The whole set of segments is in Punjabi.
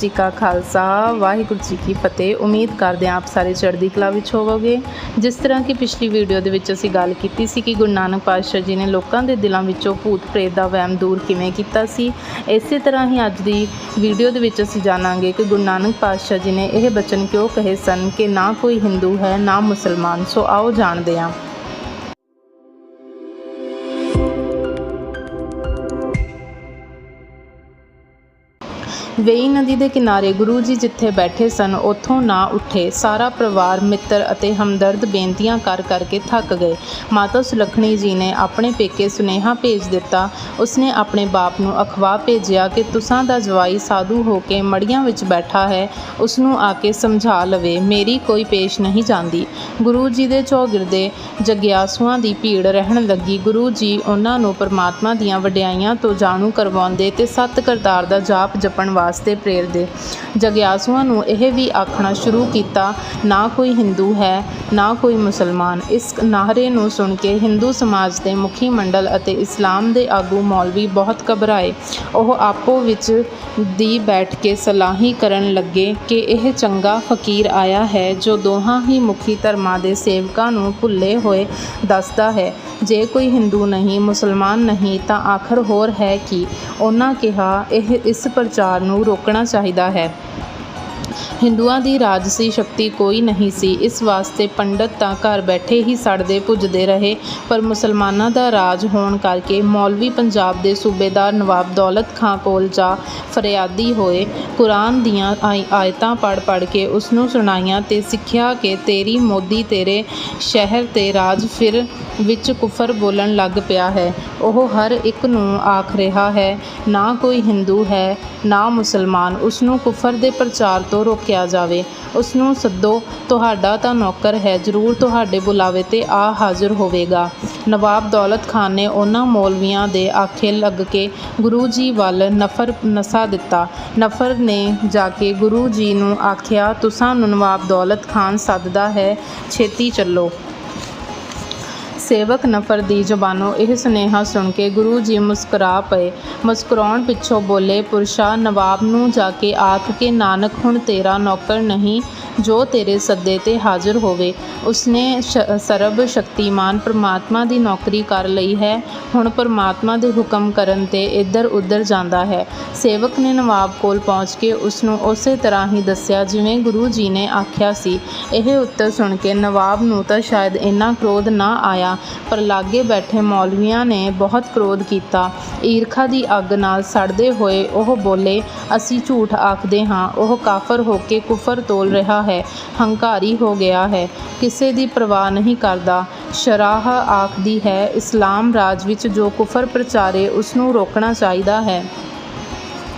ਜੀ ਕਾ ਖਾਲਸਾ, ਵਾਹਿਗੁਰੂ ਜੀ ਕੀ ਫਤਿਹ। ਉਮੀਦ ਕਰਦੇ ਹਾਂ ਆਪ ਸਾਰੇ ਚੜ੍ਹਦੀ ਕਲਾ ਵਿੱਚ ਹੋਵੋਗੇ। ਜਿਸ ਤਰ੍ਹਾਂ ਕਿ ਪਿਛਲੀ ਵੀਡੀਓ ਦੇ ਵਿੱਚ ਅਸੀਂ ਗੱਲ ਕੀਤੀ ਸੀ ਕਿ ਗੁਰੂ ਨਾਨਕ ਪਾਤਸ਼ਾਹ ਜੀ ਨੇ ਲੋਕਾਂ ਦੇ ਦਿਲਾਂ ਵਿੱਚੋਂ ਭੂਤ ਪ੍ਰੇਤ ਦਾ ਵਹਿਮ ਦੂਰ ਕਿਵੇਂ ਕੀਤਾ ਸੀ। ਇਸੇ ਤਰ੍ਹਾਂ ਹੀ ਅੱਜ ਦੀ ਵੀਡੀਓ ਦੇ ਵਿੱਚ ਅਸੀਂ ਜਾਣਾਂਗੇ ਕਿ ਗੁਰੂ ਨਾਨਕ ਪਾਤਸ਼ਾਹ ਜੀ ਨੇ ਇਹ ਬਚਨ ਕਿਉਂ ਕਹੇ ਸਨ ਕਿ ਨਾ ਕੋਈ ਹਿੰਦੂ ਹੈ, ਨਾ ਮੁਸਲਮਾਨ। ਸੋ ਆਓ ਜਾਣਦੇ ਹਾਂ। ਵੇਈ ਨਦੀ ਦੇ ਕਿਨਾਰੇ ਗੁਰੂ ਜੀ ਜਿੱਥੇ ਬੈਠੇ ਸਨ, ਉੱਥੋਂ ਨਾ ਉੱਠੇ। ਸਾਰਾ ਪਰਿਵਾਰ, ਮਿੱਤਰ ਅਤੇ ਹਮਦਰਦ ਬੇਨਤੀਆਂ ਕਰ ਕਰਕੇ ਥੱਕ ਗਏ। ਮਾਤਾ ਸੁਲੱਖਣੀ ਜੀ ਨੇ ਆਪਣੇ ਪੇਕੇ ਸੁਨੇਹਾ ਭੇਜ ਦਿੱਤਾ। ਉਸਨੇ ਆਪਣੇ ਬਾਪ ਨੂੰ ਅਖਵਾ ਭੇਜਿਆ ਕਿ ਤੁਸਾਂ ਦਾ ਜਵਾਈ ਸਾਧੂ ਹੋ ਕੇ ਮੜੀਆਂ ਵਿੱਚ ਬੈਠਾ ਹੈ। ਉਸ ਨੂੰ ਆ ਕੇ ਸਮਝਾ ਲਵੇ, ਮੇਰੀ ਕੋਈ ਪੇਸ਼ ਨਹੀਂ ਜਾਂਦੀ। ਗੁਰੂ ਜੀ ਦੇ ਚੌਗਿਰਦੇ ਜਗਿਆਸੂਆਂ ਦੀ ਭੀੜ ਰਹਿਣ ਲੱਗੀ। ਗੁਰੂ ਜੀ ਉਹਨਾਂ ਨੂੰ ਪਰਮਾਤਮਾ ਦੀਆਂ ਵਡਿਆਈਆਂ ਤੋਂ ਜਾਣੂ ਕਰਵਾਉਂਦੇ ਤੇ ਸਤ ਕਰਤਾਰ ਦਾ ਜਾਪ ਜਪਣ ਵਾਸਤੇ ਪ੍ਰੇਰਦੇ ਜਗਿਆਸੂਆਂ ਨੂੰ ਇਹ ਵੀ ਆਖਣਾ ਸ਼ੁਰੂ ਕੀਤਾ, ਨਾ ਕੋਈ ਹਿੰਦੂ ਹੈ, ਨਾ ਕੋਈ ਮੁਸਲਮਾਨ। ਇਸ ਨਾਹਰੇ ਨੂੰ ਸੁਣ ਕੇ ਹਿੰਦੂ ਸਮਾਜ ਦੇ ਮੁਖੀ ਮੰਡਲ ਅਤੇ ਇਸਲਾਮ ਦੇ ਆਗੂ ਮੌਲਵੀ ਬਹੁਤ ਘਬਰਾਏ। ਉਹ ਆਪੋ ਵਿੱਚ ਦੀ ਬੈਠ ਕੇ ਸਲਾਹੀ ਕਰਨ ਲੱਗੇ ਕਿ ਇਹ ਚੰਗਾ ਫਕੀਰ ਆਇਆ ਹੈ ਜੋ ਦੋਹਾਂ ਹੀ ਮੁਖੀ ਧਰਮਾਂ ਦੇ ਸੇਵਕਾਂ ਨੂੰ ਭੁੱਲੇ ਹੋਏ ਦੱਸਦਾ ਹੈ। ਜੇ ਕੋਈ ਹਿੰਦੂ ਨਹੀਂ, ਮੁਸਲਮਾਨ ਨਹੀਂ, ਤਾਂ ਆਖਰ ਹੋਰ ਹੈ ਕਿ? ਉਹਨਾਂ ਕਿਹਾ, ਇਹ ਇਸ ਪ੍ਰਚਾਰ ਨੂੰ ਰੋਕਣਾ ਚਾਹੀਦਾ ਹੈ। ਹਿੰਦੂਆਂ ਦੀ ਰਾਜਸੀ ਸ਼ਕਤੀ ਕੋਈ ਨਹੀਂ ਸੀ। ਇਸ ਵਾਸਤੇ ਪੰਡਤ ਤਾਂ ਘਰ ਬੈਠੇ ਹੀ ਸੜਦੇ ਭੁੱਜਦੇ ਰਹੇ, ਪਰ ਮੁਸਲਮਾਨਾਂ ਦਾ ਰਾਜ ਹੋਣ ਕਰਕੇ ਮੌਲਵੀ ਪੰਜਾਬ ਦੇ ਸੂਬੇਦਾਰ ਨਵਾਬ ਦੌਲਤ ਖਾਂ ਕੋਲ ਜਾ ਫਰਿਆਦੀ ਹੋਏ। ਕੁਰਾਨ ਦੀਆਂ ਆਇ- ਆਇਤਾਂ ਪੜ੍ਹ ਪੜ੍ਹ ਕੇ ਉਸ ਨੂੰ ਸੁਣਾਈਆਂ ਤੇ ਸਿੱਖਿਆ ਕਿ ਤੇਰੀ ਮੋਦੀ ਤੇਰੇ ਸ਼ਹਿਰ ਤੇ ਰਾਜ ਫਿਰ ਵਿੱਚ ਕੁਫਰ ਬੋਲਣ ਲੱਗ ਪਿਆ ਹੈ। ਉਹ ਹਰ ਇੱਕ ਨੂੰ ਆਖ ਰਿਹਾ ਹੈ, ਨਾ ਕੋਈ ਹਿੰਦੂ ਹੈ, ਨਾ ਮੁਸਲਮਾਨ। ਉਸ ਨੂੰ ਕੁਫਰ ਦੇ ਪ੍ਰਚਾਰ ਤੋਂ ਰੋਕਿਆ ਜਾਵੇ। ਉਸ ਨੂੰ ਸੱਦੋ, ਤੁਹਾਡਾ ਤਾਂ ਨੌਕਰ ਹੈ, ਜ਼ਰੂਰ ਤੁਹਾਡੇ ਬੁਲਾਵੇ ਤੇ ਆ ਹਾਜ਼ਰ ਹੋਵੇਗਾ। ਨਵਾਬ ਦੌਲਤ ਖਾਨ ਨੇ ਉਹਨਾਂ ਮੌਲਵੀਆਂ ਦੇ ਆਖੇ ਲੱਗ ਕੇ ਗੁਰੂ ਜੀ ਵੱਲ ਨਫਰ ਨਸਾ ਦਿੱਤਾ। ਨਫਰ ਨੇ ਜਾ ਕੇ ਗੁਰੂ ਜੀ ਨੂੰ ਆਖਿਆ, ਤੁਸਾਂ ਨੂੰ ਨਵਾਬ ਦੌਲਤ ਖਾਨ ਸੱਦਦਾ ਹੈ, ਛੇਤੀ ਚੱਲੋ। ਸੇਵਕ ਨਫਰ ਦੀ ਜ਼ਬਾਨੋਂ ਇਹ ਸੁਨੇਹਾ ਸੁਣ ਕੇ ਗੁਰੂ ਜੀ ਮੁਸਕਰਾ ਪਏ। ਮੁਸਕਰਾਉਣ ਪਿੱਛੋਂ ਬੋਲੇ, ਪੁਰਸ਼ਾ, ਨਵਾਬ ਨੂੰ ਜਾ ਕੇ ਆਖ ਕੇ ਨਾਨਕ, ਹੁਣ ਤੇਰਾ ਨੌਕਰ ਨਹੀਂ ਜੋ ਤੇਰੇ ਸੱਦੇ ਤੇ ਹਾਜ਼ਰ ਹੋਵੇ, ਉਸਨੇ ਸ਼- ਸਰਬ ਸ਼ਕਤੀਮਾਨ ਪਰਮਾਤਮਾ ਦੀ ਨੌਕਰੀ ਕਰ ਲਈ ਹੈ। ਹੁਣ ਪਰਮਾਤਮਾ ਦੇ ਹੁਕਮ ਕਰਨ ਤੇ ਇੱਧਰ ਉੱਧਰ ਜਾਂਦਾ ਹੈ। ਸੇਵਕ ਨੇ ਨਵਾਬ ਕੋਲ ਪਹੁੰਚ ਕੇ ਉਸ ਨੂੰ ਉਸੇ ਤਰ੍ਹਾਂ ਹੀ ਦੱਸਿਆ ਜਿਵੇਂ ਗੁਰੂ ਜੀ ਨੇ ਆਖਿਆ ਸੀ। ਇਹ ਉੱਤਰ ਸੁਣ ਕੇ ਨਵਾਬ ਨੂੰ ਤਾਂ ਸ਼ਾਇਦ ਇੰਨਾ ਕ੍ਰੋਧ ਨਾ ਆਇਆ, ਪਰ ਲਾਗੇ ਬੈਠੇ ਮੌਲਵੀਆਂ ਨੇ ਬਹੁਤ ਕ੍ਰੋਧ ਕੀਤਾ। ਈਰਖਾ ਦੀ ਅੱਗ ਨਾਲ ਸੜਦੇ ਹੋਏ ਉਹ ਬੋਲੇ, ਅਸੀਂ ਝੂਠ ਆਖਦੇ ਹਾਂ, ਉਹ ਕਾਫਰ ਹੋ ਕੇ ਕੁਫਰ ਤੋਲ ਰਿਹਾ ਹੈ। ਹੰਕਾਰੀ ਹੋ ਗਿਆ ਹੈ। ਕਿਸੇ ਦੀ ਪਰਵਾਹ ਨਹੀਂ ਕਰਦਾ। ਸ਼ਰਾਹ ਆਖਦੀ ਹੈ, ਇਸਲਾਮ ਰਾਜ ਵਿੱਚ ਜੋ ਕੁਫਰ ਪ੍ਰਚਾਰੇ ਉਸ ਨੂੰ ਰੋਕਣਾ ਚਾਹੀਦਾ ਹੈ।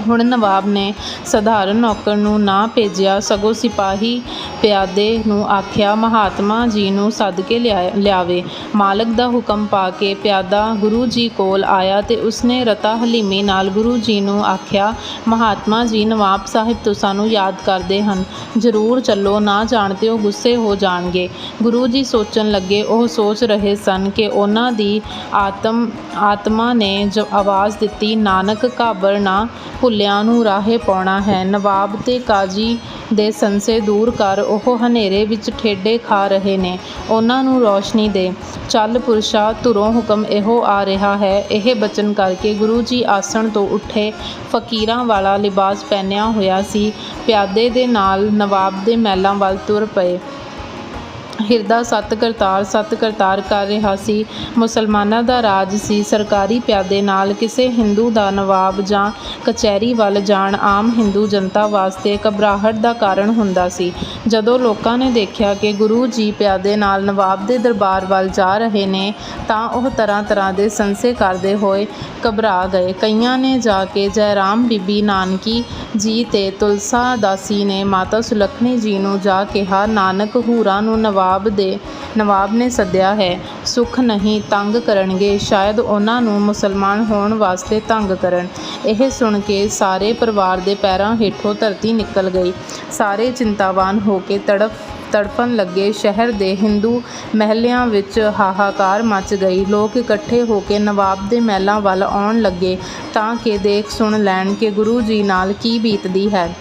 ਹੁਣ ਨਵਾਬ ਨੇ ਸਧਾਰਨ ਨੌਕਰ ਨੂੰ ਨਾ ਭੇਜਿਆ, ਸਗੋਂ ਸਿਪਾਹੀ ਪਿਆਦੇ ਨੂੰ ਆਖਿਆ, ਮਹਾਤਮਾ ਜੀ ਨੂੰ ਸੱਦ ਕੇ ਲਿਆ- ਲਿਆਵੇ। ਮਾਲਕ ਦਾ ਹੁਕਮ ਪਾ ਕੇ ਪਿਆਦਾ ਗੁਰੂ ਜੀ ਕੋਲ ਆਇਆ ਤੇ ਉਸਨੇ ਰਤਾ ਹਲੀਮੀ ਨਾਲ ਗੁਰੂ ਜੀ ਨੂੰ ਆਖਿਆ, ਮਹਾਤਮਾ ਜੀ, ਨਵਾਬ ਸਾਹਿਬ ਤੋਂ ਸਾਨੂੰ ਯਾਦ ਕਰਦੇ ਹਨ। ਜ਼ਰੂਰ ਚੱਲੋ, ਨਾ ਜਾਣਦੇ ਉਹ ਗੁੱਸੇ ਹੋ ਜਾਣਗੇ। ਗੁਰੂ ਜੀ ਸੋਚਣ ਲੱਗੇ, ਉਹ ਸੋਚ ਰਹੇ ਸਨ ਕਿ ਉਹਨਾਂ ਦੀ ਆਤਮ, ਆਤਮਾ ਨੇ ਜੋ, ਆਵਾਜ਼ ਦਿੱਤੀ, ਨਾਨਕ ਘਾਬਰ ਨਾ, ਭੁੱਲਿਆਂ ਨੂੰ ਰਾਹੇ ਪਾਉਣਾ ਹੈ। ਨਵਾਬ ਤੇ ਕਾਜੀ ਦੇ ਸੰਸੇ ਦੂਰ ਕਰ ਉਹ ਹਨੇਰੇ ਵਿੱਚ ਠੇਡੇ ਖਾ ਰਹੇ ਨੇ। ਉਹਨਾਂ ਨੂੰ ਰੋਸ਼ਨੀ ਦੇ। ਚੱਲ ਪੁਰਸ਼ਾ, ਧੁਰੋਂ ਹੁਕਮ ਇਹੋ ਆ ਰਿਹਾ ਹੈ। ਇਹ ਬਚਨ ਕਰਕੇ ਗੁਰੂ ਜੀ ਆਸਣ ਤੋਂ ਉੱਠੇ। ਫਕੀਰਾਂ ਵਾਲਾ ਲਿਬਾਸ ਪਹਿਨਿਆ ਹੋਇਆ ਸੀ। ਪਿਆਦੇ ਦੇ ਨਾਲ ਨਵਾਬ ਦੇ ਮਹਿਲਾਂ ਵੱਲ ਤੁਰ ਪਏ। ਹਿਰਦਾ ਸਤ ਕਰਤਾਰ ਸਤ ਕਰਤਾਰ ਕਰ ਰਿਹਾ ਸੀ। ਮੁਸਲਮਾਨਾਂ ਦਾ ਰਾਜ ਸੀ। ਸਰਕਾਰੀ ਪਿਆਦੇ ਨਾਲ ਕਿਸੇ ਹਿੰਦੂ ਦਾ ਨਵਾਬ ਜਾਂ ਕਚਹਿਰੀ ਵੱਲ ਜਾਣ ਆਮ ਹਿੰਦੂ ਜਨਤਾ ਵਾਸਤੇ ਘਬਰਾਹਟ ਦਾ ਕਾਰਨ ਹੁੰਦਾ ਸੀ। ਜਦੋਂ ਲੋਕਾਂ ਨੇ ਦੇਖਿਆ ਕਿ ਗੁਰੂ ਜੀ ਪਿਆਦੇ ਨਾਲ ਨਵਾਬ ਦੇ ਦਰਬਾਰ ਵੱਲ ਜਾ ਰਹੇ ਨੇ, ਤਾਂ ਉਹ ਤਰ੍ਹਾਂ ਤਰ੍ਹਾਂ ਦੇ ਸੰਸੇ ਕਰਦੇ ਹੋਏ ਘਬਰਾ ਗਏ। ਕਈਆਂ ਨੇ ਜਾ ਕੇ ਜੈਰਾਮ ਬੀਬੀ ਨਾਨਕੀ ਜੀ ਤੇ ਤੁਲਸਾ ਦਾਸੀ ਨੇ ਮਾਤਾ ਸੁਲੱਖਣੀ ਜੀ ਨੂੰ ਜਾ ਕਿਹਾ, ਨਾਨਕ ਹੂਰਾਂ ਨੂੰ ਨਵਾਬ ਦੇ ਨਵਾਬ ਨੇ ਸੱਦਿਆ ਹੈ। ਸੁੱਖ ਨਹੀਂ, ਤੰਗ ਕਰਨਗੇ। ਸ਼ਾਇਦ ਉਹਨਾਂ ਨੂੰ ਮੁਸਲਮਾਨ ਹੋਣ ਵਾਸਤੇ ਤੰਗ ਕਰਨ। ਇਹ ਸੁਣ ਕੇ ਸਾਰੇ ਪਰਿਵਾਰ ਦੇ ਪੈਰਾਂ ਹੇਠੋਂ ਧਰਤੀ ਨਿਕਲ ਗਈ। ਸਾਰੇ ਚਿੰਤਾਵਾਨ ਹੋ ਕੇ ਤੜਫ, ਤੜਫਣ ਲੱਗੇ। ਸ਼ਹਿਰ ਦੇ ਹਿੰਦੂ ਮਹਿਲਿਆਂ ਵਿੱਚ ਹਾਹਾਕਾਰ ਮਚ ਗਈ। ਲੋਕ ਇਕੱਠੇ ਹੋ ਕੇ ਨਵਾਬ ਦੇ ਮਹਿਲਾਂ ਵੱਲ ਆਉਣ ਲੱਗੇ। ਤਾਂ ਕਿ ਦੇਖ ਸੁਣ ਲੈਣ ਕਿ ਗੁਰੂ ਜੀ ਨਾਲ ਕੀ ਬੀਤਦੀ ਹੈ।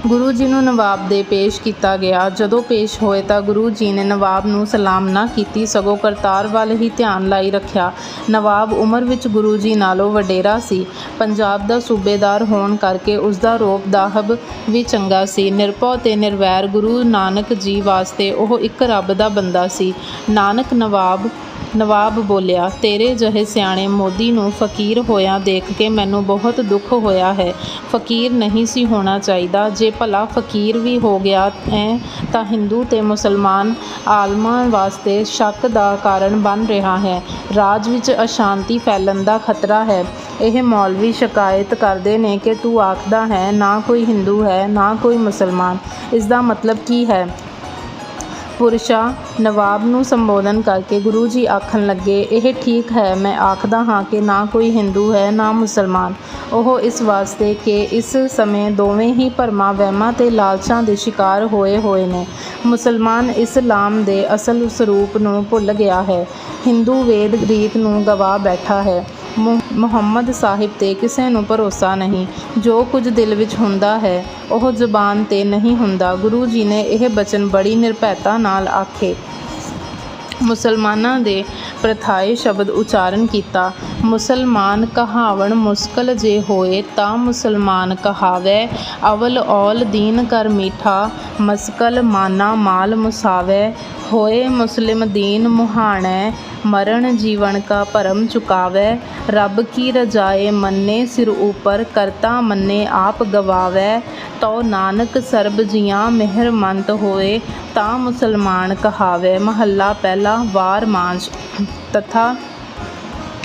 ਗੁਰੂ ਜੀ ਨੂੰ ਨਵਾਬ ਦੇ ਪੇਸ਼ ਕੀਤਾ ਗਿਆ। ਜਦੋਂ ਪੇਸ਼ ਹੋਏ ਤਾਂ ਗੁਰੂ ਜੀ ਨੇ ਨਵਾਬ ਨੂੰ ਸਲਾਮ ਨਾ ਕੀਤੀ, ਸਗੋਂ ਕਰਤਾਰ ਵੱਲ ਹੀ ਧਿਆਨ ਲਾਈ ਰੱਖਿਆ। ਨਵਾਬ ਉਮਰ ਵਿੱਚ ਗੁਰੂ ਜੀ ਨਾਲੋਂ ਵਡੇਰਾ ਸੀ। ਪੰਜਾਬ ਦਾ ਸੂਬੇਦਾਰ ਹੋਣ ਕਰਕੇ ਉਸ ਦਾ ਰੋਬ ਦਾਹਬ ਵੀ ਚੰਗਾ ਸੀ। ਨਿਰਭਉ ਤੇ ਨਿਰਵੈਰ ਗੁਰੂ ਨਾਨਕ ਜੀ ਵਾਸਤੇ ਉਹ ਇੱਕ ਰੱਬ ਦਾ ਬੰਦਾ ਸੀ। ਨਾਨਕ ਨਵਾਬ ਨਵਾਬ ਬੋਲਿਆ, ਤੇਰੇ ਜਿਹੇ ਸਿਆਣੇ ਮੋਦੀ ਨੂੰ ਫਕੀਰ ਹੋਇਆ ਦੇਖ ਕੇ ਮੈਨੂੰ ਬਹੁਤ ਦੁੱਖ ਹੋਇਆ ਹੈ। ਫਕੀਰ ਨਹੀਂ ਸੀ ਹੋਣਾ ਚਾਹੀਦਾ। ਜੇ ਭਲਾ ਫਕੀਰ ਵੀ ਹੋ ਗਿਆ ਐਂ ਤਾਂ ਹਿੰਦੂ ਤੇ ਮੁਸਲਮਾਨ ਆਲਮਾਂ ਵਾਸਤੇ ਸ਼ੱਕ ਦਾ ਕਾਰਨ ਬਣ ਰਿਹਾ ਹੈ। ਰਾਜ ਵਿੱਚ ਅਸ਼ਾਂਤੀ ਫੈਲਣ ਦਾ ਖਤਰਾ ਹੈ। ਇਹ ਮੌਲਵੀ ਸ਼ਿਕਾਇਤ ਕਰਦੇ ਨੇ ਕਿ ਤੂੰ ਆਖਦਾ ਹੈ, ਨਾ ਕੋਈ ਹਿੰਦੂ ਹੈ, ਨਾ ਕੋਈ ਮੁਸਲਮਾਨ। ਇਸ ਦਾ ਮਤਲਬ ਕੀ ਹੈ? ਪੁਰਸ਼ਾ ਨਵਾਬ ਨੂੰ ਸੰਬੋਧਨ ਕਰਕੇ ਗੁਰੂ ਜੀ ਆਖਣ ਲੱਗੇ, ਇਹ ਠੀਕ ਹੈ, ਮੈਂ ਆਖਦਾ ਹਾਂ ਕਿ ਨਾ ਕੋਈ ਹਿੰਦੂ ਹੈ, ਨਾ ਮੁਸਲਮਾਨ। ਉਹ ਇਸ ਵਾਸਤੇ ਕਿ ਇਸ ਸਮੇਂ ਦੋਵੇਂ ਹੀ ਭਰਮਾਂ, ਵਹਿਮਾਂ ਤੇ ਲਾਲਚਾਂ ਦੇ ਸ਼ਿਕਾਰ ਹੋਏ ਹੋਏ ਨੇ। ਮੁਸਲਮਾਨ ਇਸਲਾਮ ਦੇ ਅਸਲ ਸਰੂਪ ਨੂੰ ਭੁੱਲ ਗਿਆ ਹੈ। ਹਿੰਦੂ ਵੇਦ ਰੀਤ ਨੂੰ ਗਵਾ ਬੈਠਾ ਹੈ। ਮੁਹੰਮਦ ਸਾਹਿਬ ਤੇ ਕਿਸੇ ਨੂੰ ਭਰੋਸਾ ਨਹੀਂ। ਜੋ ਕੁਝ ਦਿਲ ਵਿੱਚ ਹੁੰਦਾ ਹੈ, ਉਹ ਜ਼ੁਬਾਨ ਤੇ ਨਹੀਂ ਹੁੰਦਾ। ਗੁਰੂ ਜੀ ਨੇ ਇਹ ਬਚਨ ਬੜੀ ਨਿਰਭੈਤਾ ਨਾਲ ਆਖੇ। ਮੁਸਲਮਾਨਾਂ ਦੇ ਪ੍ਰਥਾਏ ਸ਼ਬਦ ਉਚਾਰਨ ਕੀਤਾ, ਮੁਸਲਮਾਨ ਕਹਾਵਣ ਮੁਸਕਲ ਜੇ ਹੋਏ ਤਾਂ ਮੁਸਲਮਾਨ ਕਹਾਵੈ, ਅਵਲ ਔਲ ਦੀਨ ਕਰ ਮੀਠਾ, ਮਸਕਲ ਮਾਨਾ ਮਾਲ ਮੁਸਾਵੈ, ਹੋਏ ਮੁਸਲਿਮ ਦੀਨ ਮੁਹਾਣੈ ਮਰਨ ਜੀਵਨ ਕਾ ਭਰਮ ਚੁਕਾਵੈ, ਰੱਬ ਕੀ ਰਜਾਏ ਮੰਨੇ ਸਿਰ ਉਪਰ, ਕਰਤਾ ਮੰਨੇ ਆਪ ਗਵਾਵੈ। ਤੋ ਨਾਨਕ ਸਰਬ ਜੀਆਂ ਮਿਹਰਮੰਤ ਹੋਏ, ਤਾਂ ਮੁਸਲਮਾਨ ਕਹਾਵੇ, ਮਹੱਲਾ ਪਹਿਲਾ ਵਾਰ ਮਾਂਝ ਤਥਾ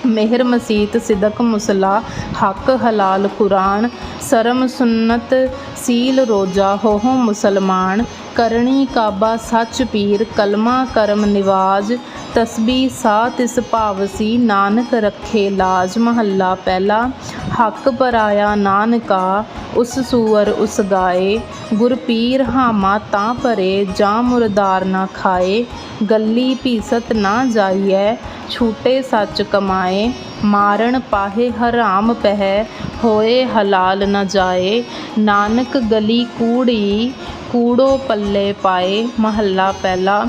ਮਿਹਰ ਮਸੀਤ ਸਿਦਕ ਮੁਸਲਾ, ਹੱਕ ਹਲਾਲ ਕੁਰਾਨ, ਸਰਮ ਸੁਨਨਤ ਸੀਲ ਰੋਜਾ ਹੋਹੁ ਮੁਸਲਮਾਨ। ਕਰਨੀ ਕਾਬਾ ਸੱਚ ਪੀਰ, ਕਲਮਾ ਕਰਮ ਨਿਵਾਜ ਤਸਬੀ ਸਾ ਤਿਸ ਭਾਵਸੀ ਨਾਨਕ ਰੱਖੇ ਲਾਜ ਮਹੱਲਾ ਪਹਿਲਾ। ਹੱਕ ਪਰਾਇਆ ਨਾਨਕਾ, ਉਸ ਸੂਰ ਉਸ ਗਾਏ। ਗੁਰ ਪੀਰ ਹਾਮਾ ਤਾਂ ਭਰੇ, ਜਾਂ ਮੁਰਦਾਰ ਨਾ ਖਾਏ। ਗੱਲੀ ਭੀਸਤ ਨਾ ਜਾਈਐ, ਛੂਟੇ ਸੱਚ ਕਮਾਏ। ਮਾਰਨ ਪਾਹੇ ਹਰਾਮ ਪਹਿ, ਹੋਏ ਹਲਾਲ ਨਾ ਜਾਏ। ਨਾਨਕ ਗਲੀ ਕੂੜੀ, ਕੂੜੋ ਪੱਲੇ ਪਾਏ, ਮਹੱਲਾ ਪਹਿਲਾ।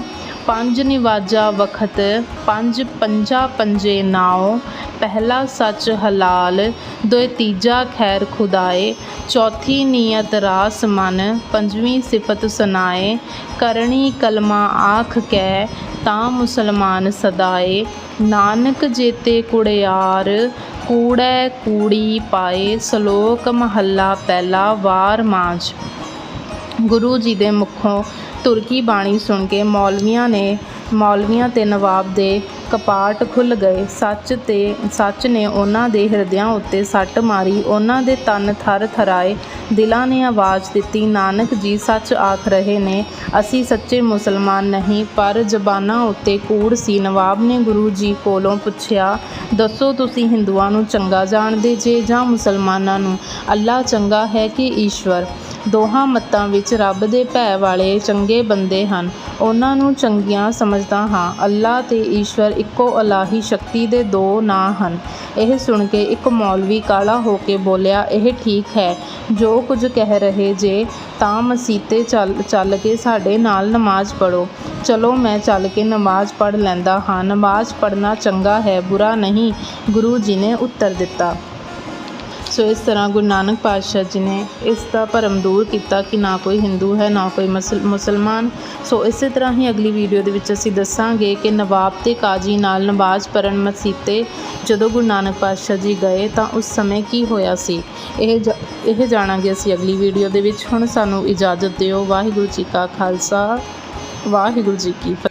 ਪੰਜ ਨਿਵਾਜਾ ਵਖਤ, ਪੰਜ ਪੰਜਾ ਪੰਜੇ ਨਾਉ, ਪਹਿਲਾ ਸੱਚ ਹਲਾਲ, ਦੋਇ ਤੀਜਾ ਖੈਰ ਖੁਦਾਏ, ਚੌਥੀ ਨੀਅਤ ਰਾਸ ਮਨ, ਪੰਜਵੀਂ ਸਿਫਤ ਸੁਨਾਏ ਕਰਨੀ ਕਲਮਾ ਆਖ ਕੈ, ਤਾਂ ਮੁਸਲਮਾਨ ਸਦਾਏ, ਨਾਨਕ ਜੇਤੇ ਕੁੜਿਆਰ, ਕੂੜੈ ਕੂੜੀ ਪਾਏ, ਸ਼ਲੋਕ ਮਹੱਲਾ ਪਹਿਲਾ ਵਾਰ ਮਾਝ। ਗੁਰੂ ਜੀ ਦੇ ਮੁਖੋਂ ਤੁਰਕੀ ਬਾਣੀ ਸੁਣ ਕੇ ਮੌਲਵੀਆਂ ਨੇ, ਮੌਲਵੀਆਂ ਤੇ ਨਵਾਬ ਦੇ ਕਪਾਟ ਖੁੱਲ ਗਏ। ਸੱਚ ਤੇ, ਸੱਚ ਨੇ ਉਹਨਾਂ ਦੇ ਹਿਰਦਿਆਂ ਉੱਤੇ ਸੱਟ ਮਾਰੀ। ਉਹਨਾਂ ਦੇ ਤਨ ਥਰ ਥਰਾਏ। ਦਿਲਾਂ ਨੇ ਆਵਾਜ਼ ਦਿੱਤੀ, ਨਾਨਕ ਜੀ, ਸੱਚ ਆਖ ਰਹੇ ਨੇ, ਅਸੀਂ ਸੱਚੇ ਮੁਸਲਮਾਨ ਨਹੀਂ, ਪਰ ਜ਼ਬਾਨਾਂ ਉੱਤੇ ਕੂੜ ਸੀ। ਨਵਾਬ ਨੇ ਗੁਰੂ ਜੀ ਕੋਲੋਂ ਪੁੱਛਿਆ, ਦੱਸੋ ਤੁਸੀਂ ਹਿੰਦੂਆਂ ਨੂੰ ਚੰਗਾ ਜਾਣਦੇ ਜੇ ਜਾਂ ਮੁਸਲਮਾਨਾਂ ਨੂੰ? ਅੱਲਾ ਚੰਗਾ ਹੈ ਕਿ ਈਸ਼ਵਰ? ਦੋਹਾਂ ਮੱਤਾਂ ਵਿੱਚ ਰੱਬ ਦੇ ਭੈ ਵਾਲੇ ਚੰਗੇ ਬੰਦੇ ਹਨ। ਉਹਨਾਂ ਨੂੰ ਚੰਗੀਆਂ ਸਮਝਦਾ ਹਾਂ। ਅੱਲਾ ਤੇ ਈਸ਼ਵਰ ਇੱਕੋ ਇਲਾਹੀ ਸ਼ਕਤੀ ਦੇ ਦੋ ਨਾਂ ਹਨ। ਇਹ ਸੁਣ ਕੇ ਇੱਕ ਮੌਲਵੀ ਕਾਲਾ ਹੋ ਕੇ ਬੋਲਿਆ, ਇਹ ਠੀਕ ਹੈ। ਜੋ ਕੁਝ ਕਹਿ ਰਹੇ ਜੇ, ਤਾਂ ਮਸੀਤੇ ਚੱਲ ਚੱਲ ਕੇ ਸਾਡੇ ਨਾਲ ਨਮਾਜ਼ ਪੜ੍ਹੋ। ਚਲੋ, ਮੈਂ ਚੱਲ ਕੇ ਨਮਾਜ਼ ਪੜ੍ਹ ਲੈਂਦਾ ਹਾਂ। ਨਮਾਜ਼ ਪੜ੍ਹਨਾ ਚੰਗਾ ਹੈ, ਬੁਰਾ ਨਹੀਂ। ਗੁਰੂ ਜੀ ਨੇ ਉੱਤਰ ਦਿੱਤਾ। ਸੋ ਇਸ ਤਰ੍ਹਾਂ ਗੁਰੂ ਨਾਨਕ ਪਾਤਸ਼ਾਹ ਜੀ ਨੇ ਇਸ ਦਾ ਭਰਮ ਦੂਰ ਕੀਤਾ ਕਿ ਨਾ ਕੋਈ ਹਿੰਦੂ ਹੈ, ਨਾ ਕੋਈ ਮਸਲ, ਮੁਸਲਮਾਨ। ਸੋ ਇਸੇ ਤਰ੍ਹਾਂ ਹੀ ਅਗਲੀ ਵੀਡੀਓ ਦੇ ਵਿੱਚ ਅਸੀਂ ਦੱਸਾਂਗੇ ਕਿ ਨਵਾਬ ਤੇ ਕਾਜੀ ਨਾਲ ਨਵਾਜ਼ ਪੜਨ ਮਸੀਤੇ ਜਦੋਂ ਗੁਰੂ ਨਾਨਕ ਪਾਤਸ਼ਾਹ ਜੀ ਗਏ ਤਾਂ ਉਸ ਸਮੇਂ ਕੀ ਹੋਇਆ ਸੀ? ਇਹ ਜ- ਇਹ ਜਾਣਾਂਗੇ ਅਸੀਂ ਅਗਲੀ ਵੀਡੀਓ ਦੇ ਵਿੱਚ। ਹੁਣ ਸਾਨੂੰ ਇਜਾਜ਼ਤ ਦਿਓ। ਵਾਹਿਗੁਰੂ ਜੀ ਕਾ ਖਾਲਸਾ, ਵਾਹਿਗੁਰੂ ਜੀ ਕੀ ਫਤਿਹ।